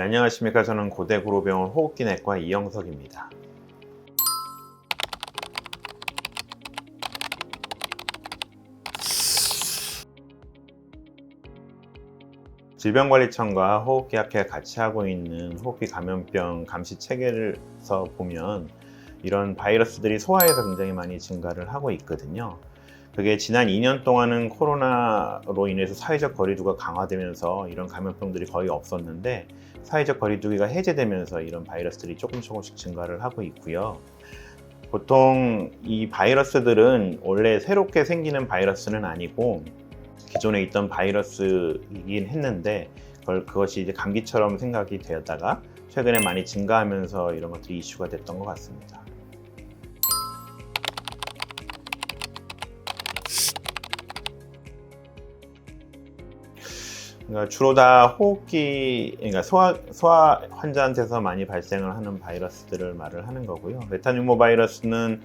안녕하십니까. 저는 고대구로병원 호흡기 내과 이영석입니다. 질병관리청과 호흡기학회가 같이 하고 있는 호흡기 감염병 감시 체계에서 보면 이런 바이러스들이 소화에서 굉장히 많이 증가를 하고 있거든요. 그게 지난 2년 동안은 코로나로 인해서 사회적 거리두기가 강화되면서 이런 감염병들이 거의 없었는데 사회적 거리두기가 해제되면서 이런 바이러스들이 조금 조금씩 증가를 하고 있고요. 보통 이 바이러스들은 원래 새롭게 생기는 바이러스는 아니고 기존에 있던 바이러스이긴 했는데 그걸, 그것이 이제 감기처럼 생각이 되었다가 최근에 많이 증가하면서 이런 것들이 이슈가 됐던 것 같습니다. 그러니까 주로 다 호흡기, 그러니까 소화, 소화 환자한테서 많이 발생을 하는 바이러스들을 말을 하는 거고요. 메타뉴모 바이러스는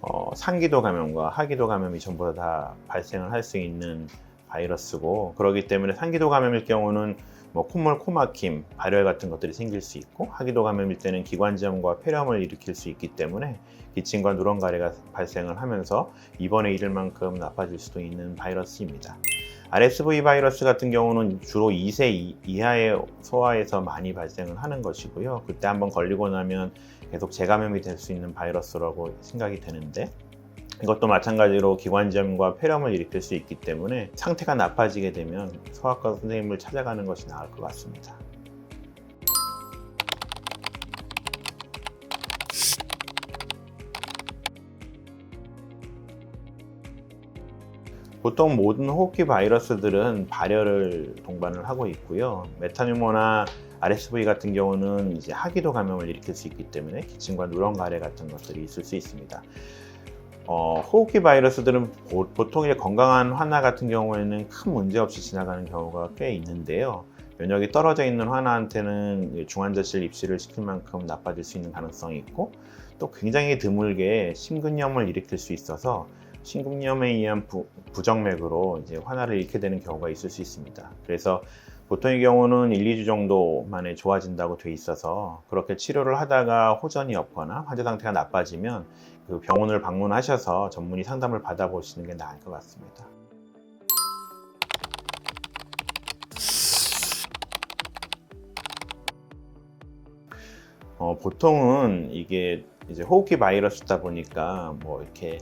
어, 상기도 감염과 하기도 감염이 전부 다 발생을 할 수 있는 바이러스고 그렇기 때문에 상기도 감염일 경우는 뭐 콧물, 코막힘, 발열 같은 것들이 생길 수 있고 하기도 감염일 때는 기관지염과 폐렴을 일으킬 수 있기 때문에 기침과 누런가래가 발생을 하면서 입원에 이를 만큼 나빠질 수도 있는 바이러스입니다. RSV 바이러스 같은 경우는 주로 2세 이하의 소아에서 많이 발생을 하는 것이고요. 그때 한번 걸리고 나면 계속 재감염이 될 수 있는 바이러스라고 생각이 되는데 이것도 마찬가지로 기관지염과 폐렴을 일으킬 수 있기 때문에 상태가 나빠지게 되면 소아과 선생님을 찾아가는 것이 나을 것 같습니다. 보통 모든 호흡기 바이러스들은 발열을 동반을 하고 있고요. 메타뉴모나 RSV 같은 경우는 이제 하기도 감염을 일으킬 수 있기 때문에 기침과 누런 가래 같은 것들이 있을 수 있습니다. 어, 호흡기 바이러스들은 보, 통 이제 건강한 환아 같은 경우에는 큰 문제 없이 지나가는 경우가 꽤 있는데요. 면역이 떨어져 있는 환아한테는 중환자실 입시를 시킬 만큼 나빠질 수 있는 가능성이 있고 또 굉장히 드물게 심근염을 일으킬 수 있어서 심근염에 의한 부, 부정맥으로 이제 환아를 잃게 되는 경우가 있을 수 있습니다. 그래서 보통의 경우는 1, 2주 정도 만에 좋아진다고 돼 있어서 그렇게 치료를 하다가 호전이 없거나 환자 상태가 나빠지면 그 병원을 방문하셔서 전문의 상담을 받아보시는 게 나을 것 같습니다. 어, 보통은 이게 이제 호흡기 바이러스다 보니까 뭐 이렇게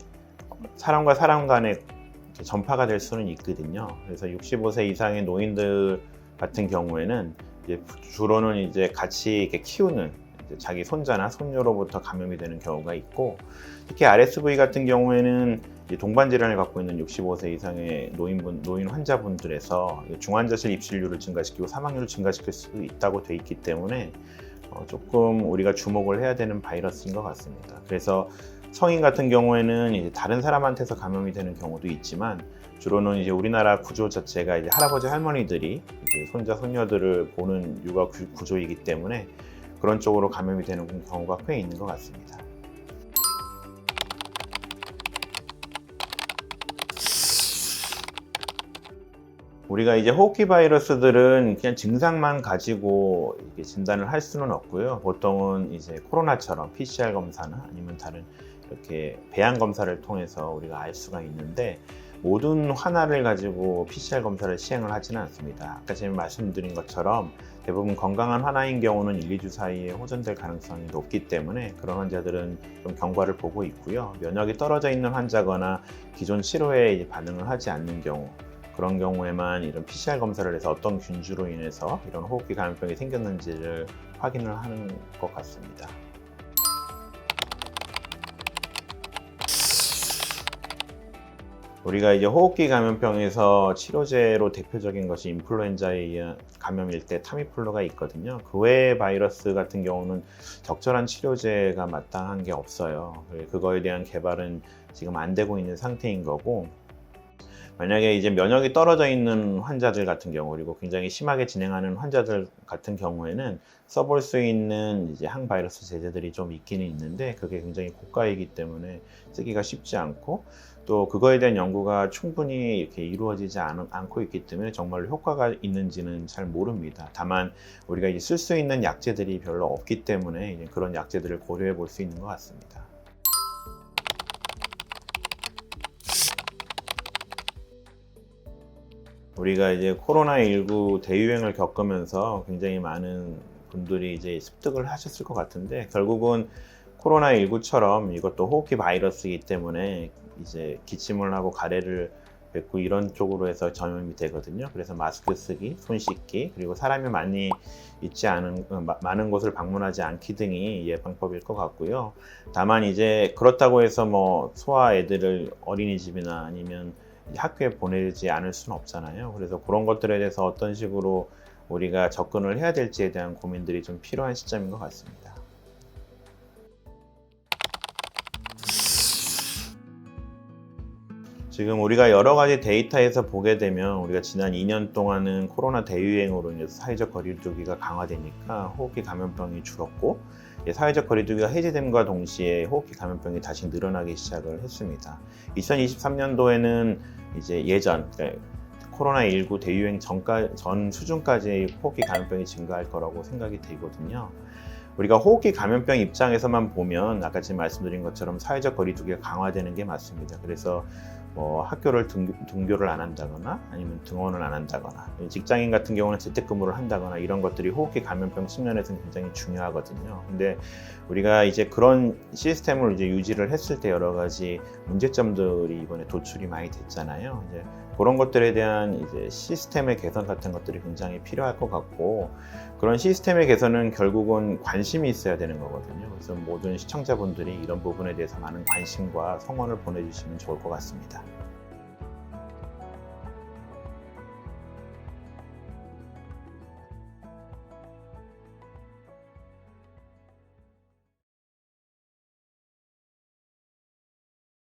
사람과 사람 간에 전파가 될 수는 있거든요. 그래서 65세 이상의 노인들 같은 경우에는 이제 주로는 이제 같이 이렇게 키우는 자기 손자나 손녀로부터 감염이 되는 경우가 있고 특히 RSV 같은 경우에는 동반 질환을 갖고 있는 65세 이상의 노인분 노인 환자분들에서 중환자실 입실률을 증가시키고 사망률을 증가시킬 수 있다고 돼 있기 때문에 어, 조금 우리가 주목을 해야 되는 바이러스인 것 같습니다. 그래서 성인 같은 경우에는 이제 다른 사람한테서 감염이 되는 경우도 있지만 주로는 이제 우리나라 구조 자체가 이제 할아버지 할머니들이 이제 손자 손녀들을 보는 육아 구조이기 때문에 그런 쪽으로 감염이 되는 경우가 꽤 있는 것 같습니다. 우리가 이제 호흡기 바이러스들은 그냥 증상만 가지고 진단을 할 수는 없고요. 보통은 이제 코로나처럼 PCR 검사나 아니면 다른 이렇게 배양 검사를 통해서 우리가 알 수가 있는데 모든 환아를 가지고 PCR 검사를 시행을 하지는 않습니다. 아까 제가 말씀드린 것처럼 대부분 건강한 환아인 경우는 1, 2주 사이에 호전될 가능성이 높기 때문에 그런 환자들은 좀 경과를 보고 있고요. 면역이 떨어져 있는 환자거나 기존 치료에 반응을 하지 않는 경우 그런 경우에만 이런 PCR 검사를 해서 어떤 균주로 인해서 이런 호흡기 감염병이 생겼는지를 확인을 하는 것 같습니다. 우리가 이제 호흡기 감염병에서 치료제로 대표적인 것이 인플루엔자에 의한 감염일 때 타미플루가 있거든요. 그 외의 바이러스 같은 경우는 적절한 치료제가 마땅한 게 없어요. 그거에 대한 개발은 지금 안 되고 있는 상태인 거고 만약에 이제 면역이 떨어져 있는 환자들 같은 경우 그리고 굉장히 심하게 진행하는 환자들 같은 경우에는 써볼 수 있는 이제 항바이러스 제제들이 좀 있기는 있는데 그게 굉장히 고가이기 때문에 쓰기가 쉽지 않고 또 그거에 대한 연구가 충분히 이렇게 이루어지지 않, 않고 있기 때문에 정말 효과가 있는지는 잘 모릅니다. 다만 우리가 이제 쓸 수 있는 약제들이 별로 없기 때문에 그런 약제들을 고려해 볼 수 있는 것 같습니다. 우리가 이제 코로나19 대유행을 겪으면서 굉장히 많은 분들이 이제 습득을 하셨을 것 같은데 결국은 코로나19처럼 이것도 호흡기 바이러스이기 때문에 이제 기침을 하고 가래를 뱉고 이런 쪽으로 해서 전염이 되거든요. 그래서 마스크 쓰기, 손 씻기, 그리고 사람이 많이 있지 않은 어, 마- 많은 곳을 방문하지 않기 등이 예방법일 것 같고요. 다만 이제 그렇다고 해서 뭐 소아 애들을 어린이집이나 아니면 학교에 보내지 않을 수는 없잖아요. 그래서 그런 것들에 대해서 어떤 식으로 우리가 접근을 해야 될지에 대한 고민들이 좀 필요한 시점인 것 같습니다. 지금 우리가 여러 가지 데이터에서 보게 되면 우리가 지난 2년 동안은 코로나 대유행으로 인해서 사회적 거리두기가 강화되니까 호흡기 감염병이 줄었고 예, 사회적 거리두기가 해제됨과 동시에 호흡기 감염병이 다시 늘어나기 시작을 했습니다. 2023년도에는 이제 예전 그러니까 코로나19 대유행 전까, 전 수준까지 호흡기 감염병이 증가할 거라고 생각이 되거든요. 우리가 호흡기 감염병 입장에서만 보면 아까 지금 말씀드린 것처럼 사회적 거리두기가 강화되는 게 맞습니다. 그래서 뭐 학교를 등, 등교를 안 한다거나 아니면 등원을 안 한다거나 직장인 같은 경우는 재택근무를 한다거나 이런 것들이 호흡기 감염병 측면에서는 굉장히 중요하거든요. 근데 우리가 이제 그런 시스템을 이제 유지를 했을 때 여러 가지 문제점들이 이번에 도출이 많이 됐잖아요. 이제 그런 것들에 대한 이제 시스템의 개선 같은 것들이 굉장히 필요할 것 같고 그런 시스템의 개선은 결국은 관심이 있어야 되는 거거든요. 그래서 모든 시청자분들이 이런 부분에 대해서 많은 관심과 성원을 보내주시면 좋을 것 같습니다.